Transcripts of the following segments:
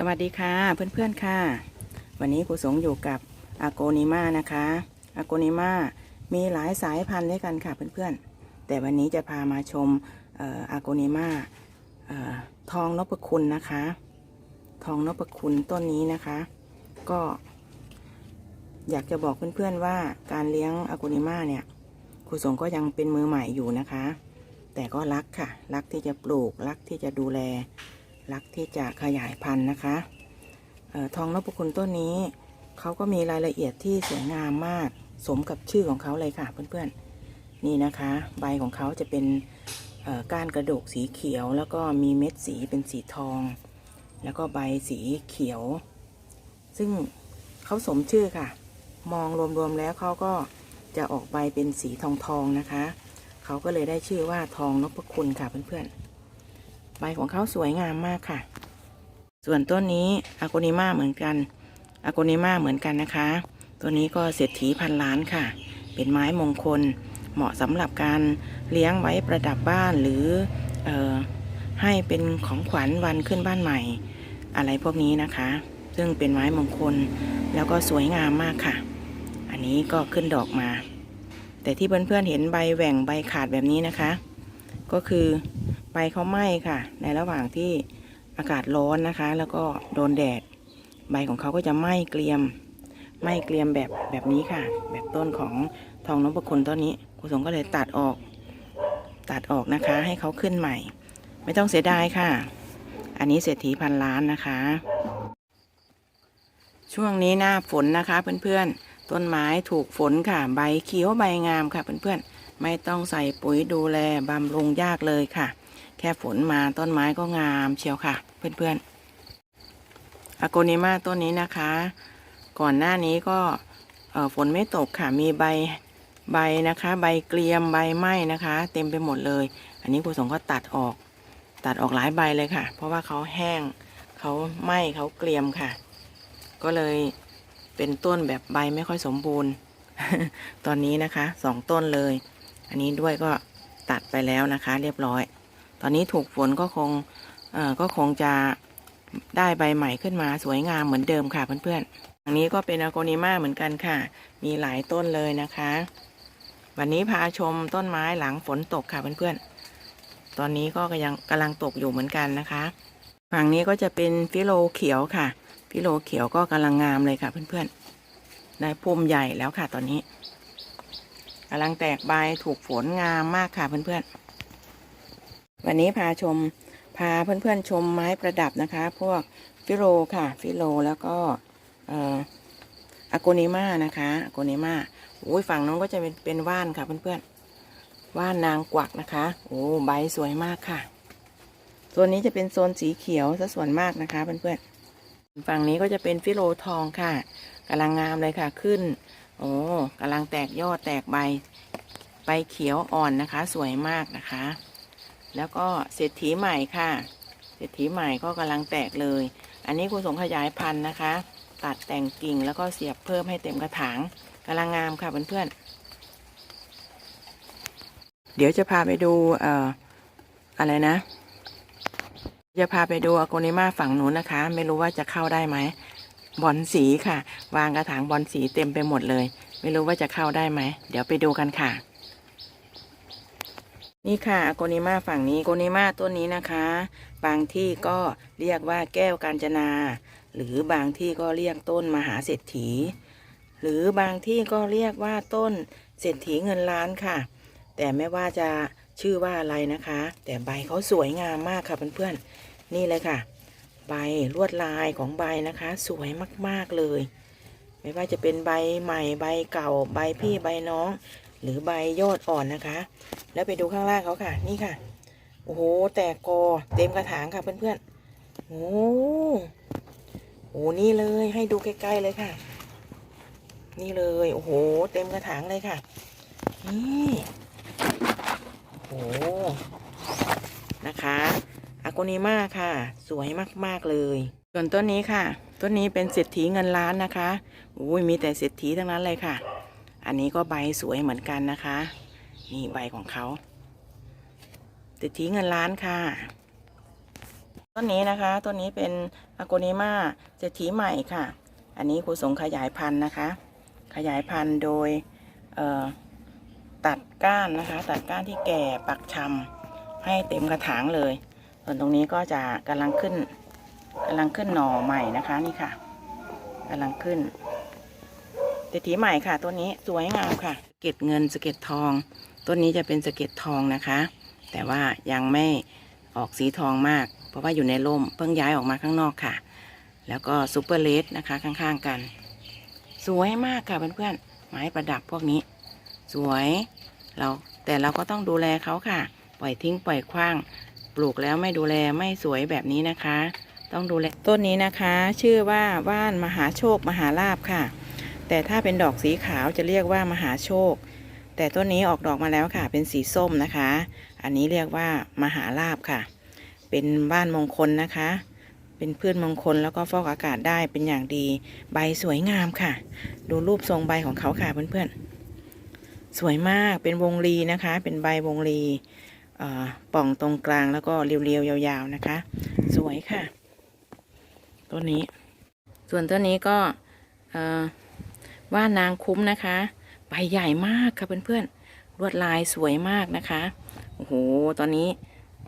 สวัสดีค่ะเพื่อนๆค่ะ วันนี้ครูสงอยู่กับอาโกนิมานะคะอาโกนิมามีหลายสายพันธุ์ด้วยกันค่ะเพื่อนๆ แต่วันนี้จะพามาชมอาโกนิมาทองนพคุณนะคะ ทองนพคุณต้นนี้นะคะ ก็ อยากจะบอกเพื่อนๆว่าการเลี้ยงอาโกนิมาเนี่ยครูสงก็ยังเป็นมือใหม่อยู่นะคะ แต่ก็รักค่ะ รักที่จะปลูกรักที่จะดูแล รักที่จะขยายพันธุ์นะคะออทองนพคุณต้นนี้เขาก็มีรายละเอียดที่สวยงามมากสมกับชื่อของเขาเลยค่ะเพื่อนๆ นี่นะคะ ใบของเขาจะเป็นก้านกระดกสีเขียว แล้วก็มีเม็ดสีเป็นสีทอง แล้วก็ใบสีเขียว ซึ่งเขาสมชื่อค่ะ มองรวมๆแล้วเขาก็จะออกใบเป็นสีทองทองๆนะคะ เขาก็เลยได้ชื่อว่าทองนพคุณค่ะเพื่อนๆ ใบของเขาสวยงามมากค่ะ ส่วนต้นนี้อาโกนิมาเหมือนกันอาโกนิมาเหมือนกันนะคะ ตัวนี้ก็เศรษฐีพันล้านค่ะ เป็นไม้มงคล เหมาะสำหรับการเลี้ยงไว้ประดับบ้านหรือออให้เป็นของขวัญวันขึ้นบ้านใหม่ อะไรพวกนี้นะคะ ซึ่งเป็นไม้มงคลแล้วก็สวยงามมากค่ะ อันนี้ก็ขึ้นดอกมา แต่ที่เพื่อนๆเห็นใบแหว่งใบขาดแบบนี้นะคะ ก็คือ เขาไหม้ค่ะ ในระหว่างที่อากาศร้อนนะคะ แล้วก็โดนแดด ใบของเขาก็จะไหม้เกรียมไหม้เกรียมแบบแบบนี้ค่ะ แบบต้นของทองนพคุณต้นนี้ครูสงก็เลยตัดออก ตัดออกนะคะ ให้เขาขึ้นใหม่ ไม่ต้องเสียดายค่ะ อันนี้เศรษฐีพันล้านนะคะ ช่วงนี้หน้าฝนนะคะ เพื่อนๆ ต้นไม้ถูกฝนค่ะ ใบเขียวใบงามค่ะ เพื่อนๆ ไม่ต้องใส่ปุ๋ยดูแลบำรุงยากเลยค่ะ แค่ฝนมาต้นไม้ก็งามเชียวค่ะ เพื่อนๆอากนิมาต้นนี้นะคะ ก่อนหน้านี้ก็เอ่อฝนไม่ตกค่ะ มีใบใบนะคะ ใบเกลียมใบไหม้นะคะ เต็มไปหมดเลย อันนี้ครูสงก็ตัดออก ตัดออกหลายใบเลยค่ะ เพราะว่าเขาแห้งเขาไหม้เขาเกลียมค่ะ ก็เลยเป็นต้นแบบใบไม่ค่อยสมบูรณ์ ตอนนี้นะคะสองต้นเลย อันนี้ด้วยก็ตัดไปแล้วนะคะ เรียบร้อย ตอนนี้ถูกฝนก็คงเอ่อก็คงจะได้ใบใหม่ขึ้นมาสวยงามเหมือนเดิมค่ะเพื่อนๆอันนี้ก็เป็นอโกนิมาเหมือนกันค่ะ มีหลายต้นเลยนะคะ วันนี้พาชมต้นไม้หลังฝนตกค่ะเพื่อนๆ ตอนนี้ก็ยังกำลังตกอยู่เหมือนกันนะคะ ฝั่งนี้ก็จะเป็นฟิโลเขียวค่ะ ฟิโลเขียวก็กำลังงามเลยค่ะเพื่อนๆ ได้พุ่มใหญ่แล้วค่ะตอนนี้กำลังแตกใบถูกฝนงามมากค่ะเพื่อนๆ วันนี้พาชมพาเพื่อนๆชมไม้ประดับนะคะ พวกฟิโลค่ะ ฟิโลแล้วก็เอ่ออะโกนิมานะคะอะโกนิมาโอ้ยฝั่งนู้นก็จะเป็นเป็นว่านค่ะเพื่อนๆว่านนางกวักนะคะโอ้ใบสวยมากค่ะโซนนี้จะเป็นโซนสีเขียวซะส่วนมากนะคะเพื่อนๆฝั่งนี้ก็จะเป็นฟิโลทองค่ะกำลังงามเลยค่ะขึ้นโอ้กำลังแตกยอดแตกใบใบเขียวอ่อนนะคะ สวยมากนะคะ แล้วก็เศรษฐีใหม่ค่ะ เศรษฐีใหม่ก็กำลังแตกเลย อันนี้คุณสงขยายพันธุ์นะคะ ตัดแต่งกิ่งแล้วก็เสียบเพิ่มให้เต็มกระถางกำลังงามค่ะเพื่อนๆเดี๋ยวจะพาไปดูเอ่ออะไรนะ จะพาไปดูอโกนิมาฝั่งนู้นนะคะ ไม่รู้ว่าจะเข้าได้ไหมบอลสีค่ะ วางกระถางบอลสีเต็มไปหมดเลย ไม่รู้ว่าจะเข้าได้ไหม เดี๋ยวไปดูกันค่ะ นี่ค่ะอโกนิมาฝั่งนี้โกนิมาต้นนี้นะคะ บางที่ก็เรียกว่าแก้วกาญจนา หรือบางที่ก็เรียกต้นมหาเศรษฐี หรือบางที่ก็เรียกว่าต้นเศรษฐีเงินล้านค่ะ แต่ไม่ว่าจะชื่อว่าอะไรนะคะ แต่ใบเขาสวยงามมากค่ะเพื่อนๆนี่เลยค่ะ ใบลวดลายของใบนะคะ สวยมากๆเลย ไม่ว่าจะเป็นใบใหม่ใบเก่าใบพี่ใบน้อง หรือใบยอดอ่อนนะคะ แล้วไปดูข้างล่างเขาค่ะ นี่ค่ะ โอ้โห แตกกอเต็มกระถางค่ะเพื่อนๆ โอ้โห นี่เลยให้ดูใกล้ๆเลยค่ะ นี่เลย โอ้โห เต็มกระถางเลยค่ะ นี่โอ้โห นะคะอาโกนิมาค่ะ สวยมากๆเลย ส่วนต้นนี้ค่ะ ต้นนี้เป็นเศรษฐีเงินล้านนะคะ อุ้ยมีแต่เศรษฐีทั้งนั้นเลยค่ะ อันนี้ก็ใบสวยเหมือนกันนะคะ นี่ใบของเขาเศรษฐีเงินล้านค่ะ ต้นนี้นะคะต้นนี้เป็นอโกนิมาเศรษฐีใหม่ค่ะ อันนี้ครูสงขยายพันธุ์นะคะ ขยายพันธุ์โดยตัดก้านนะคะ ตัดก้านที่แก่ปักชำให้เต็มกระถางเลย ส่วนตรงนี้ก็จะกำลังขึ้นกำลังขึ้นหน่อใหม่นะคะนี่ค่ะกำลังขึ้น เศรษฐีใหม่ค่ะต้นนี้สวยงามค่ะสเก็ดเงินสเก็ดทอง ต้นนี้จะเป็นสเก็ดทองนะคะ แต่ว่ายังไม่ออกสีทองมาก เพราะว่าอยู่ในร่มเพิ่งย้ายออกมาข้างนอกค่ะ แล้วก็ซูเปอร์เลสนะคะข้างๆกัน สวยมากค่ะเพื่อนๆไม้ประดับพวกนี้ สวยเราแต่เราก็ต้องดูแลเขาค่ะ ปล่อยทิ้งปล่อยขว้าง ปลูกแล้วไม่ดูแลไม่สวยแบบนี้นะคะ ต้องดูแลต้นนี้นะคะ ชื่อว่าว่านมหาโชคมหาลาบค่ะ แต่ถ้าเป็นดอกสีขาวจะเรียกว่ามหาโชค แต่ต้นนี้ออกดอกมาแล้วค่ะ เป็นสีส้มนะคะ อันนี้เรียกว่ามหาลาบค่ะ เป็นบ้านมงคลนะคะ เป็นพืชมงคลแล้วก็ฟอกอากาศได้เป็นอย่างดี ใบสวยงามค่ะ ดูรูปทรงใบของเขาค่ะเพื่อนๆ สวยมากเป็นวงรีนะคะ เป็นใบวงรีป่องตรงกลางแล้วก็เรียวๆยาว ๆนะคะ สวยค่ะต้นนี้ ส่วนต้นนี้ก็ ว่านางคุ้มนะคะ ใบใหญ่มากค่ะเพื่อนๆลวดลายสวยมากนะคะโอ้โหตอนนี้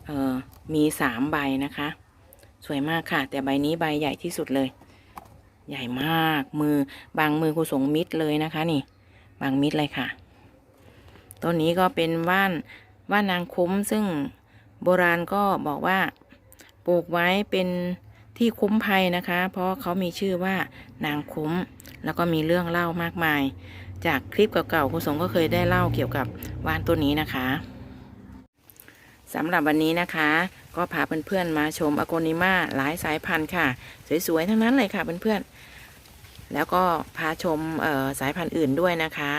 เอ่อมีสามใบนะคะ สวยมากค่ะ แต่ใบนี้ใบใหญ่ที่สุดเลย ใหญ่มากมือบางมือครูสงมิดเลยนะคะนี่ บางมิดเลยค่ะต้นนี้ก็เป็นว่านว่านนางคุ้มซึ่งโบราณก็บอกว่าปลูกไว้เป็น ที่คุ้มภัยนะคะ เพราะเขามีชื่อว่านางคุ้ม แล้วก็มีเรื่องเล่ามากมาย จากคลิปเก่าๆครูสงก็เคยได้เล่าเกี่ยวกับว่านตัวนี้นะคะสำหรับวันนี้นะคะ ก็พาเพื่อนๆมาชมอโกนิมาหลายสายพันธุ์ค่ะ สวยๆทั้งนั้นเลยค่ะเพื่อนๆแล้วก็พาชมสายพันธุ์อื่นด้วยนะคะ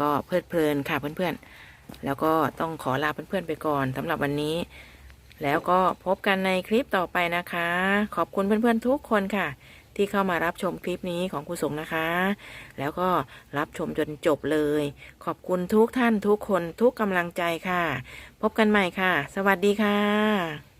ก็เพลิดเพลินค่ะเพื่อนๆแล้วก็ต้องขอลาเพื่อนๆไปก่อนสำหรับวันนี้ แล้วก็พบกันในคลิปต่อไปนะคะ ขอบคุณเพื่อนๆทุกคนค่ะ ที่เข้ามารับชมคลิปนี้ของครูสงนะคะ แล้วก็รับชมจนจบเลย ขอบคุณทุกท่านทุกคนทุกกำลังใจค่ะ พบกันใหม่ค่ะ สวัสดีค่ะ